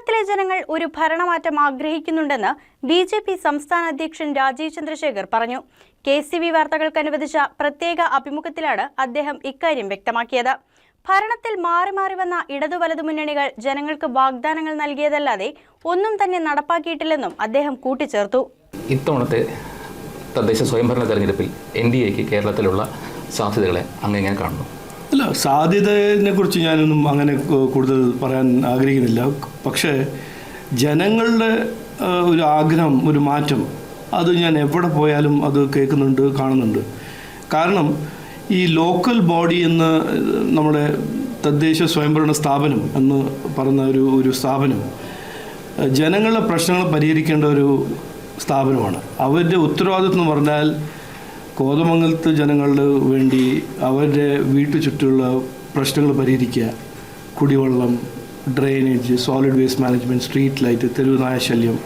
കേരളത്തിലെ ജനങ്ങൾ ഒരു ഭരണമാറ്റം ആഗ്രഹിക്കുന്നുണ്ടെന്ന് ബി ജെ പി സംസ്ഥാന അധ്യക്ഷൻ രാജീവ് ചന്ദ്രശേഖർ പറഞ്ഞു. കെ സി ബി വാർത്തകൾക്ക് അനുവദിച്ച പ്രത്യേക അഭിമുഖത്തിലാണ് അദ്ദേഹം ഇക്കാര്യം വ്യക്തമാക്കിയത്. ഭരണത്തിൽ മാറി മാറി വന്ന ഇടതു വലതു മുന്നണികൾ ജനങ്ങൾക്ക് വാഗ്ദാനങ്ങൾ നൽകിയതല്ലാതെ ഒന്നും തന്നെ നടപ്പാക്കിയിട്ടില്ലെന്നും അദ്ദേഹം കൂട്ടിച്ചേർത്തു. ഇത്തവണത്തെ തദ്ദേശ സ്വയംഭരണ തെരഞ്ഞെടുപ്പിൽ എൻ ഡി എക്ക് കേരളത്തിലുള്ള സാധ്യതകളെ അങ്ങനെ കാണുന്നു. അല്ല സാധ്യതയെ കുറിച്ച് ഞാനൊന്നും അങ്ങനെ കൂടുതൽ പറയാൻ ആഗ്രഹിക്കുന്നില്ല. പക്ഷേ ജനങ്ങളുടെ ഒരു ആഗ്രഹം ഒരു മാറ്റം അത് ഞാൻ എവിടെ പോയാലും അത് കേൾക്കുന്നുണ്ട് കാണുന്നുണ്ട്. കാരണം ഈ ലോക്കൽ ബോഡി എന്ന നമ്മുടെ തദ്ദേശ സ്വയംഭരണ സ്ഥാപനം എന്ന് പറയുന്ന ഒരു ഒരു സ്ഥാപനം ജനങ്ങളുടെ പ്രശ്നങ്ങൾ പരിഹരിക്കേണ്ട ഒരു സ്ഥാപനമാണ്. അവരുടെ ഉത്തരവാദിത്വം എന്ന് പറഞ്ഞാൽ കോതമംഗലത്ത് ജനങ്ങളുടെ വേണ്ടി അവരുടെ വീട്ടു ചുറ്റുമുള്ള പ്രശ്നങ്ങൾ പരിഹരിക്കുക. കുടിവെള്ളം drainage solid waste management street light തെരുവ് നായശല്യം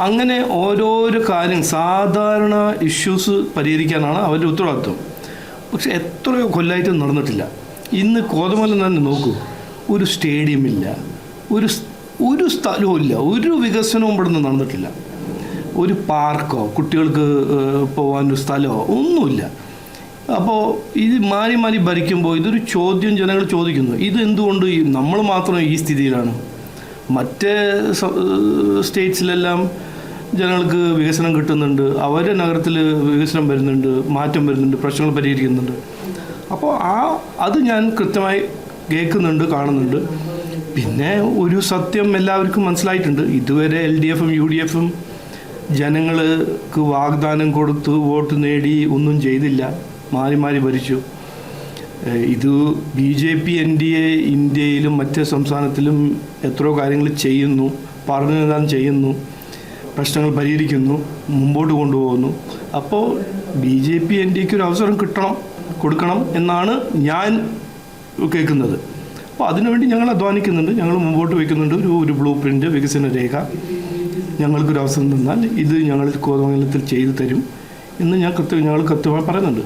അങ്ങനെ ഓരോരോ കാര്യം സാധാരണ ഇഷ്യൂസ് പരിഹരിക്കാനാണ് അവരുടെ ഉത്തരവാദിത്വം. പക്ഷെ എത്രയോ കൊല്ലായിട്ടും നടന്നിട്ടില്ല. ഇന്ന് കോതമംഗലം തന്നെ നോക്കൂ. ഒരു സ്റ്റേഡിയം ഇല്ല. ഒരു ഒരു സ്ഥലവും ഇല്ല. ഒരു വികസനവും ഇവിടെ നിന്ന് നടന്നിട്ടില്ല. ഒരു പാർക്കോ കുട്ടികൾക്ക് പോകാൻ ഒരു സ്ഥലമോ ഒന്നുമില്ല. അപ്പോൾ ഇത് മാറി മാറി ഭരിക്കുമ്പോൾ ഇതൊരു ചോദ്യം ജനങ്ങൾ ചോദിക്കുന്നു. ഇത് എന്തുകൊണ്ട് നമ്മൾ മാത്രം ഈ സ്ഥിതിയിലാണ്? മറ്റ് സ്റ്റേറ്റ്സിലെല്ലാം ജനങ്ങൾക്ക് വികസനം കിട്ടുന്നുണ്ട്. അവരുടെ നഗരത്തിൽ വികസനം വരുന്നുണ്ട് മാറ്റം വരുന്നുണ്ട് പ്രശ്നങ്ങൾ പരിഹരിക്കുന്നുണ്ട്. അപ്പോൾ ആ അത് ഞാൻ കൃത്യമായി കേൾക്കുന്നുണ്ട് കാണുന്നുണ്ട്. പിന്നെ ഒരു സത്യം എല്ലാവർക്കും മനസ്സിലായിട്ടുണ്ട്. ഇതുവരെ എൽ ഡി എഫും യു ഡി എഫും ജനങ്ങൾക്ക് വാഗ്ദാനം കൊടുത്ത് വോട്ട് നേടി ഒന്നും ചെയ്തില്ല. മാറി മാറി ഭരിച്ചു. ഇത് B J P N D A ഇന്ത്യയിലും മറ്റ് സംസ്ഥാനത്തിലും എത്രയോ കാര്യങ്ങൾ ചെയ്യുന്നു. പറഞ്ഞതാൻ ചെയ്യുന്നു. പ്രശ്നങ്ങൾ പരിഹരിക്കുന്നു. മുമ്പോട്ട് കൊണ്ടുപോകുന്നു. അപ്പോൾ B J P N D എക്ക് ഒരു അവസരം കിട്ടണം കൊടുക്കണം എന്നാണ് ഞാൻ കേൾക്കുന്നത്. അപ്പോൾ അതിനുവേണ്ടി ഞങ്ങൾ അധ്വാനിക്കുന്നുണ്ട്. ഞങ്ങൾ മുമ്പോട്ട് വയ്ക്കുന്നുണ്ട്. ഒരു ഒരു ബ്ലൂ പ്രിന്റ് വികസന രേഖ. ഞങ്ങൾക്കൊരു അവസരം തന്നാൽ ഇത് ഞങ്ങൾ കോതമംഗലത്തിൽ ചെയ്തു തരും എന്ന് ഞാൻ കൃത്യം ഞങ്ങൾ കൃത്യമായി പറയുന്നുണ്ട്.